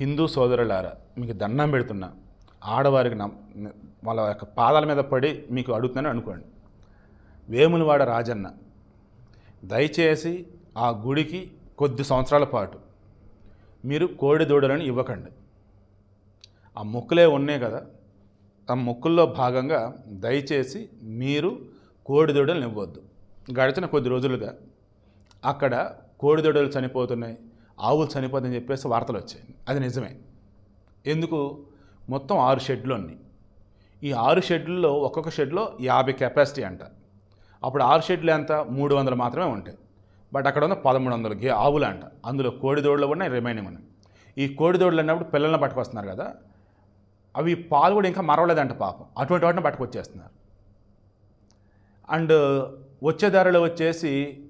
హిందూ సోదరులారా మీకు దండం పెడుతున్నా. ఆడవారికి వాళ్ళ యొక్క పాదాల మీద పడి మీకు అడుగుతున్నాను అనుకోండి. వేములవాడ రాజన్న దయచేసి ఆ గుడికి కొద్ది సంవత్సరాల పాటు మీరు కోడి దూడలను ఇవ్వకండి. ఆ మొక్కులే ఉన్నాయి కదా ఆ మొక్కుల్లో భాగంగా దయచేసి మీరు కోడి దూడలను ఇవ్వద్దు. గడిచిన కొద్ది రోజులుగా అక్కడ కోడి దూడలు చనిపోతున్నాయి. ఆవులు చనిపోతుందని చెప్పేసి వార్తలు వచ్చాయి. అది నిజమే. ఎందుకు? మొత్తం ఆరు షెడ్లు ఉన్నాయి. ఈ ఆరు షెడ్లలో ఒక్కొక్క షెడ్లో యాభై కెపాసిటీ అంట. అప్పుడు ఆరు షెడ్లు ఎంత? మూడు వందలు మాత్రమే ఉంటాయి. బట్ అక్కడ ఉన్న పదమూడు వందలు గే ఆవులు అంట. అందులో కోడిదోడులు ఉన్నాయి రిమైనింగ్ ఉన్నాయి. ఈ కోడిదోడులు అన్నప్పుడు పిల్లల్ని పట్టుకొస్తున్నారు కదా. అవి పాలు కూడా ఇంకా మరవలేదంట పాపం. అటువంటి వాటిని పట్టుకొచ్చేస్తున్నారు. అండ్ వచ్చే దారిలో వచ్చేసి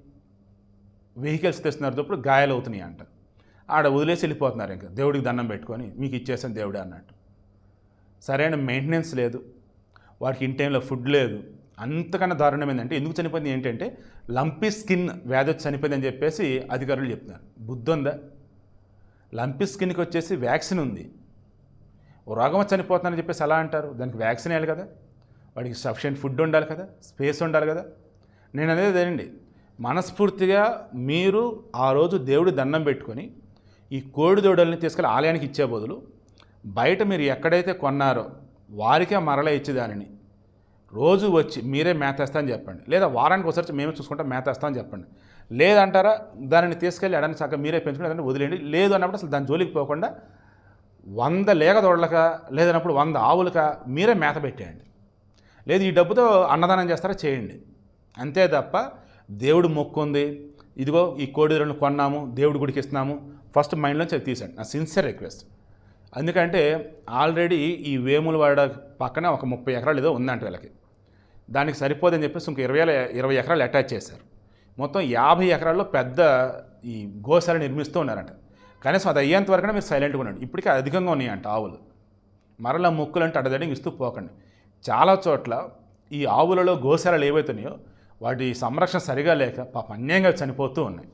వెహికల్స్ తెస్తున్నారు తప్పుడు గాయాలు అవుతున్నాయి అంట ఆడ వదిలేసి వెళ్ళిపోతున్నారు ఇంకా. దేవుడికి దండం పెట్టుకొని మీకు ఇచ్చేసాను దేవుడే అన్నట్టు. సరైన మెయింటెనెన్స్ లేదు. వారికి ఇన్ టైంలో ఫుడ్ లేదు. అంతకన్నా దారుణం ఏంటంటే ఎందుకు చనిపోయింది ఏంటంటే లంపీ స్కిన్ వ్యాధి వచ్చి చనిపోయిందని చెప్పేసి అధికారులు చెప్తున్నారు. బుద్ధి ఉందా? లంపీ స్కిన్కి వచ్చేసి వ్యాక్సిన్ ఉంది. రోగం చనిపోతుందని చెప్పేసి ఎలా అంటారు. దానికి వ్యాక్సిన్ వేయాలి కదా. వాడికి సఫిషియెంట్ ఫుడ్ ఉండాలి కదా. స్పేస్ ఉండాలి కదా. నేను అనేది అదేనండి. మనస్ఫూర్తిగా మీరు ఆ రోజు దేవుడి దండం పెట్టుకొని ఈ కోడిదూడల్ని తీసుకెళ్ళి ఆలయానికి ఇచ్చే బదులు బయట మీరు ఎక్కడైతే కొన్నారో వారికే మరల ఇచ్చేదానిని రోజు వచ్చి మీరే మేతేస్తా అని చెప్పండి. లేదా వారానికి ఒకసారి మేమే చూసుకుంటాం మేతేస్తా అని చెప్పండి. లేదంటారా దానిని తీసుకెళ్ళి ఎడని చక్కగా మీరే పెంచుకుని ఏదైనా వదిలేయండి. లేదు అన్నప్పుడు అసలు దాని జోలికి పోకుండా వంద లేగ దొడలక లేదన్నప్పుడు వంద ఆవులక మీరే మేత పెట్టేయండి. లేదు ఈ డబ్బుతో అన్నదానం చేస్తారా చేయండి. అంతే తప్ప దేవుడు మొక్కు ఉంది ఇదిగో ఈ కోడిలను కొన్నాము దేవుడి గుడికి ఇస్తున్నాము ఫస్ట్ మైండ్లోంచి అది తీసండి నా సిన్సియర్ రిక్వెస్ట్. ఎందుకంటే ఆల్రెడీ ఈ వేములవాడ పక్కన ఒక ముప్పై ఎకరాలు ఏదో ఉందంట వీళ్ళకి. దానికి సరిపోదని చెప్పేసి ఇంక ఇరవై ఇరవై ఎకరాలు అటాచ్ చేశారు. మొత్తం యాభై ఎకరాల్లో పెద్ద ఈ గోశాల నిర్మిస్తూ ఉన్నారంట. కనీసం అది అయ్యేంత వరకునే మీరు సైలెంట్గా ఉండండి. ఇప్పటికే అధికంగా ఉన్నాయంట ఆవులు. మరలా ముక్కులు అంటే అడ్డదడికి ఇస్తూ పోకండి. చాలా చోట్ల ఈ ఆవులలో గోశాలలు ఏవైతున్నాయో వాటి సంరక్షణ సరిగా లేక పాప అన్యాయంగా చనిపోతూ ఉన్నాయి.